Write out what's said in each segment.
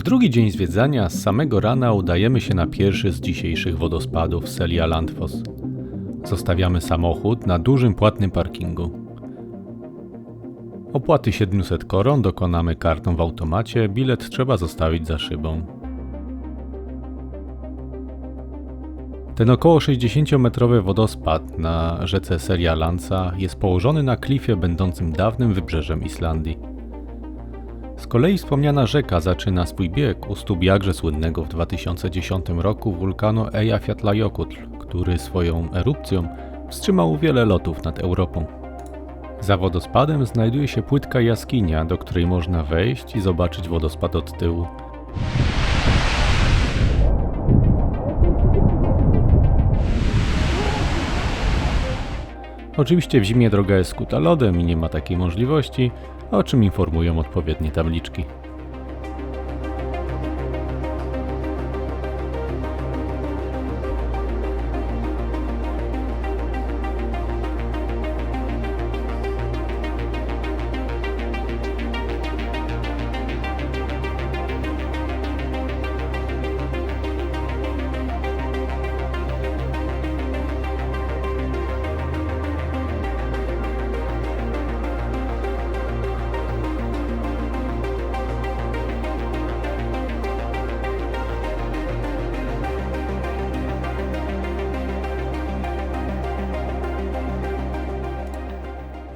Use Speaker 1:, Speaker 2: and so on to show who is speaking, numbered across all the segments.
Speaker 1: W drugi dzień zwiedzania z samego rana udajemy się na pierwszy z dzisiejszych wodospadów Celia. Zostawiamy samochód na dużym płatnym parkingu. Opłaty 700 koron dokonamy kartą w automacie, bilet trzeba zostawić za szybą. Ten około 60-metrowy wodospad na rzece Seria Lanza jest położony na klifie będącym dawnym wybrzeżem Islandii. Kolei wspomniana rzeka zaczyna swój bieg u stóp jakże słynnego w 2010 roku wulkanu Eyjafjallajökull, który swoją erupcją wstrzymał wiele lotów nad Europą. Za wodospadem znajduje się płytka jaskinia, do której można wejść i zobaczyć wodospad od tyłu. Oczywiście w zimie droga jest skuta lodem i nie ma takiej możliwości, o czym informują odpowiednie tabliczki.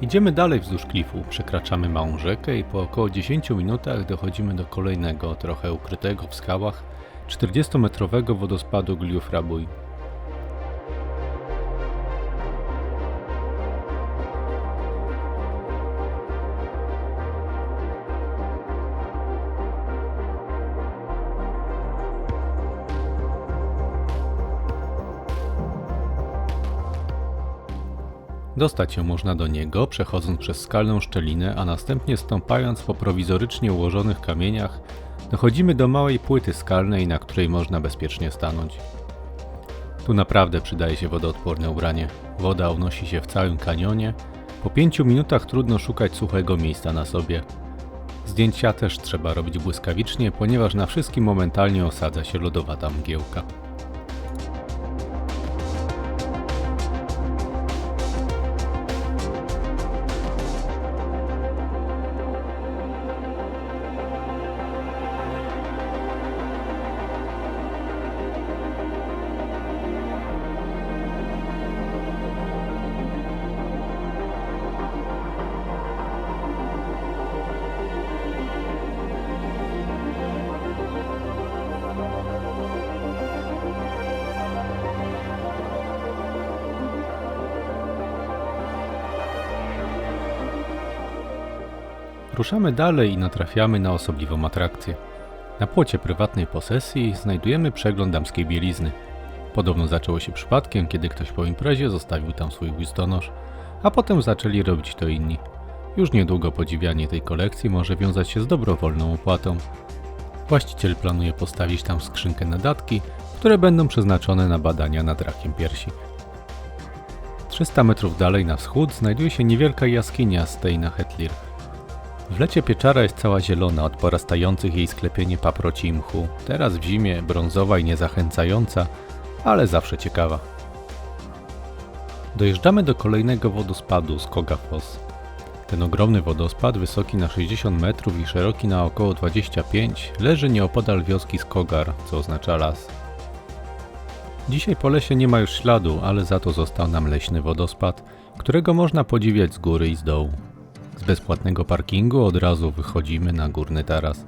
Speaker 1: Idziemy dalej wzdłuż klifu, przekraczamy małą rzekę i po około 10 minutach dochodzimy do kolejnego, trochę ukrytego w skałach, 40-metrowego wodospadu Gliufrabuj. Dostać się można do niego, przechodząc przez skalną szczelinę, a następnie stąpając po prowizorycznie ułożonych kamieniach, dochodzimy do małej płyty skalnej, na której można bezpiecznie stanąć. Tu naprawdę przydaje się wodoodporne ubranie. Woda unosi się w całym kanionie. Po pięciu minutach trudno szukać suchego miejsca na sobie. Zdjęcia też trzeba robić błyskawicznie, ponieważ na wszystkim momentalnie osadza się lodowata mgiełka. Ruszamy dalej i natrafiamy na osobliwą atrakcję. Na płocie prywatnej posesji znajdujemy przegląd damskiej bielizny. Podobno zaczęło się przypadkiem, kiedy ktoś po imprezie zostawił tam swój listonosz, a potem zaczęli robić to inni. Już niedługo podziwianie tej kolekcji może wiązać się z dobrowolną opłatą. Właściciel planuje postawić tam skrzynkę na datki, które będą przeznaczone na badania nad rakiem piersi. 300 metrów dalej na wschód znajduje się niewielka jaskinia Steina Hetlir. W lecie pieczara jest cała zielona od porastających jej sklepienie paproci i mchu. Teraz w zimie brązowa i niezachęcająca, ale zawsze ciekawa. Dojeżdżamy do kolejnego wodospadu z Kogafoss. Ten ogromny wodospad, wysoki na 60 metrów i szeroki na około 25, leży nieopodal wioski Skogar, co oznacza las. Dzisiaj po lesie nie ma już śladu, ale za to został nam leśny wodospad, którego można podziwiać z góry i z dołu. Z bezpłatnego parkingu od razu wychodzimy na górny taras.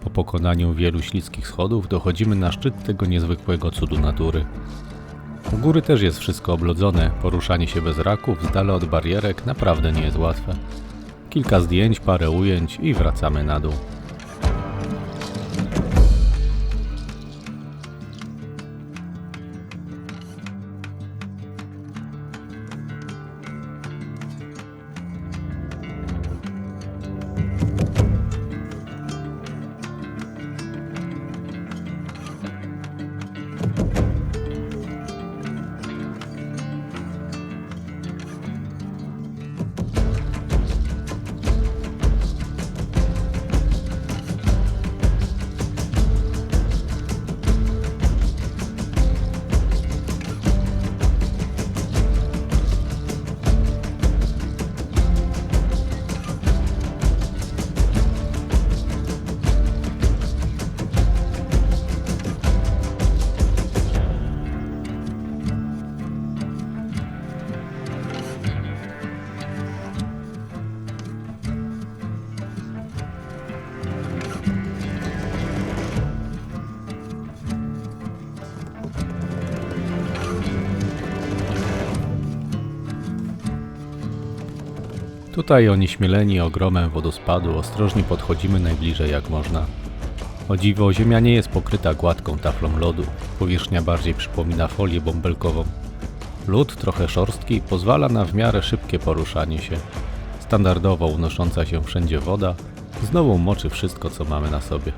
Speaker 1: Po pokonaniu wielu śliskich schodów dochodzimy na szczyt tego niezwykłego cudu natury. U góry też jest wszystko oblodzone, poruszanie się bez raków z dala od barierek naprawdę nie jest łatwe. Kilka zdjęć, parę ujęć i wracamy na dół. Tutaj onieśmieleni ogromem wodospadu ostrożnie podchodzimy najbliżej jak można. O dziwo, ziemia nie jest pokryta gładką taflą lodu. Powierzchnia bardziej przypomina folię bąbelkową. Lód, trochę szorstki, pozwala na w miarę szybkie poruszanie się. Standardowo unosząca się wszędzie woda znowu moczy wszystko, co mamy na sobie.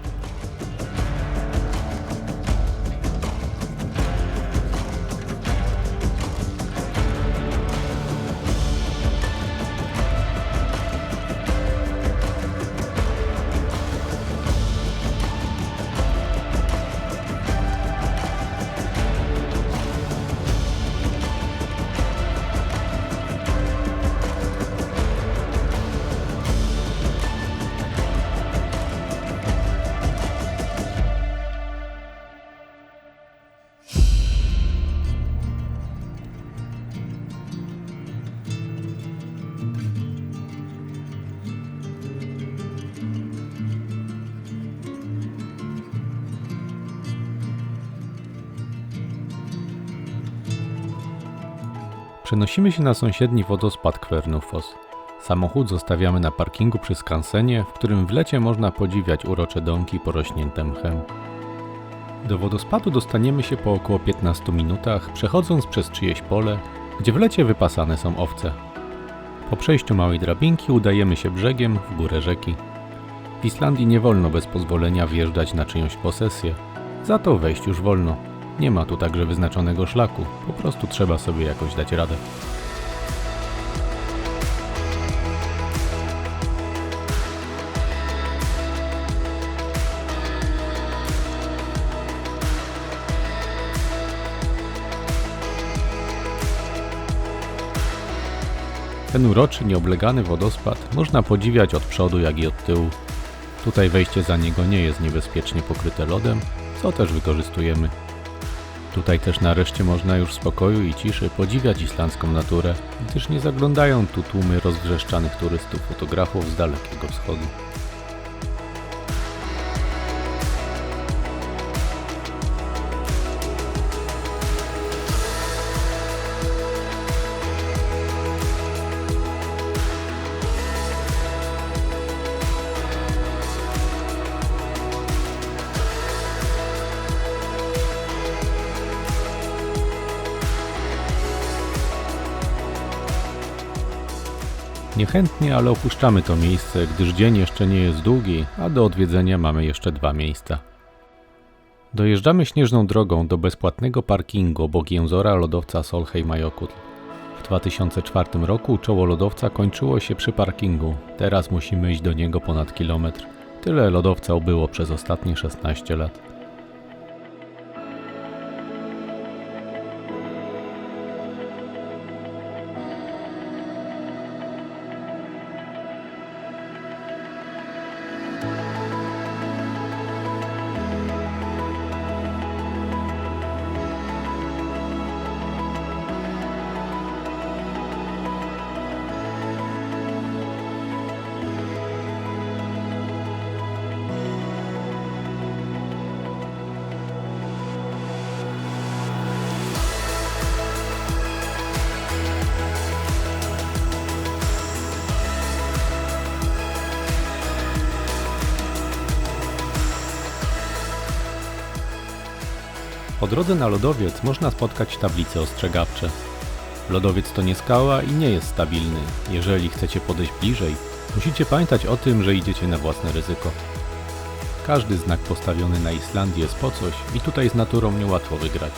Speaker 1: Przenosimy się na sąsiedni wodospad Kwernufos. Samochód zostawiamy na parkingu przy skansenie, w którym w lecie można podziwiać urocze domki porośnięte mchem. Do wodospadu dostaniemy się po około 15 minutach, przechodząc przez czyjeś pole, gdzie w lecie wypasane są owce. Po przejściu małej drabinki udajemy się brzegiem w górę rzeki. W Islandii nie wolno bez pozwolenia wjeżdżać na czyjąś posesję, za to wejść już wolno. Nie ma tu także wyznaczonego szlaku, po prostu trzeba sobie jakoś dać radę. Ten uroczy, nieoblegany wodospad można podziwiać od przodu, jak i od tyłu. Tutaj wejście za niego nie jest niebezpiecznie pokryte lodem, co też wykorzystujemy. Tutaj też nareszcie można już w spokoju i ciszy podziwiać islandzką naturę, gdyż nie zaglądają tu tłumy rozwrzeszczanych turystów fotografów z dalekiego wschodu. Niechętnie, ale opuszczamy to miejsce, gdyż dzień jeszcze nie jest długi, a do odwiedzenia mamy jeszcze dwa miejsca. Dojeżdżamy śnieżną drogą do bezpłatnego parkingu obok jęzora lodowca Solheimajokul. W 2004 roku czoło lodowca kończyło się przy parkingu, teraz musimy iść do niego ponad kilometr. Tyle lodowca ubyło przez ostatnie 16 lat. Po drodze na lodowiec można spotkać tablice ostrzegawcze. Lodowiec to nie skała i nie jest stabilny. Jeżeli chcecie podejść bliżej, musicie pamiętać o tym, że idziecie na własne ryzyko. Każdy znak postawiony na Islandii jest po coś i tutaj z naturą niełatwo wygrać.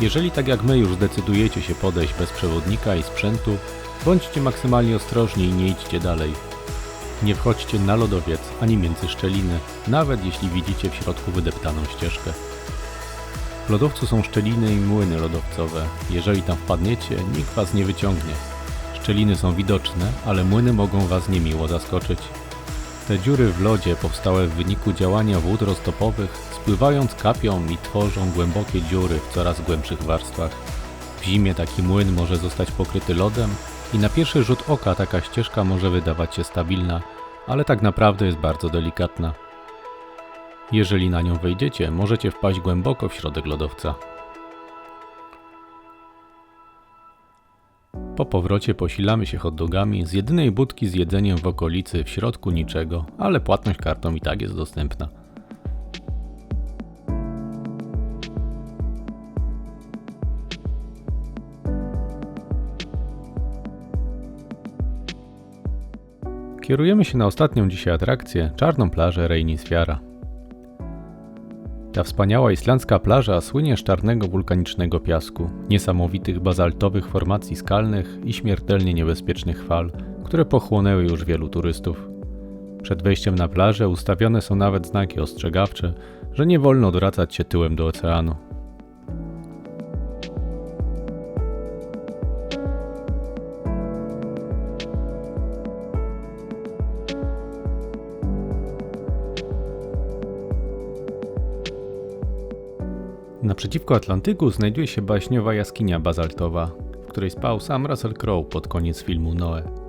Speaker 1: Jeżeli tak jak my już zdecydujecie się podejść bez przewodnika i sprzętu, bądźcie maksymalnie ostrożni i nie idźcie dalej. Nie wchodźcie na lodowiec ani między szczeliny, nawet jeśli widzicie w środku wydeptaną ścieżkę. W lodowcu są szczeliny i młyny lodowcowe. Jeżeli tam wpadniecie, nikt was nie wyciągnie. Szczeliny są widoczne, ale młyny mogą was niemiło zaskoczyć. Te dziury w lodzie powstałe w wyniku działania wód roztopowych spływając kapią i tworzą głębokie dziury w coraz głębszych warstwach. W zimie taki młyn może zostać pokryty lodem i na pierwszy rzut oka taka ścieżka może wydawać się stabilna, ale tak naprawdę jest bardzo delikatna. Jeżeli na nią wejdziecie, możecie wpaść głęboko w środek lodowca. Po powrocie posilamy się hot dogami z jedynej budki z jedzeniem w okolicy, w środku niczego, ale płatność kartą i tak jest dostępna. Kierujemy się na ostatnią dzisiaj atrakcję, czarną plażę Reynisfjara. Ta wspaniała islandzka plaża słynie z czarnego wulkanicznego piasku, niesamowitych bazaltowych formacji skalnych i śmiertelnie niebezpiecznych fal, które pochłonęły już wielu turystów. Przed wejściem na plażę ustawione są nawet znaki ostrzegawcze, że nie wolno odwracać się tyłem do oceanu. Naprzeciwko Atlantyku znajduje się baśniowa jaskinia bazaltowa, w której spał sam Russell Crowe pod koniec filmu Noe.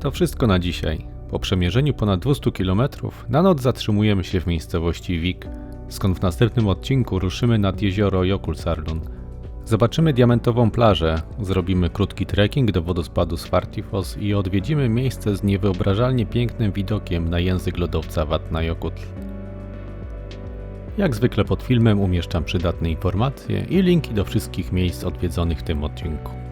Speaker 1: To wszystko na dzisiaj. Po przemierzeniu ponad 200 km na noc zatrzymujemy się w miejscowości Vik, skąd w następnym odcinku ruszymy nad jezioro Jokulsarlun. Zobaczymy diamentową plażę, zrobimy krótki trekking do wodospadu Svartifos i odwiedzimy miejsce z niewyobrażalnie pięknym widokiem na język lodowca Vatnajökull. Jak zwykle pod filmem umieszczam przydatne informacje i linki do wszystkich miejsc odwiedzonych w tym odcinku.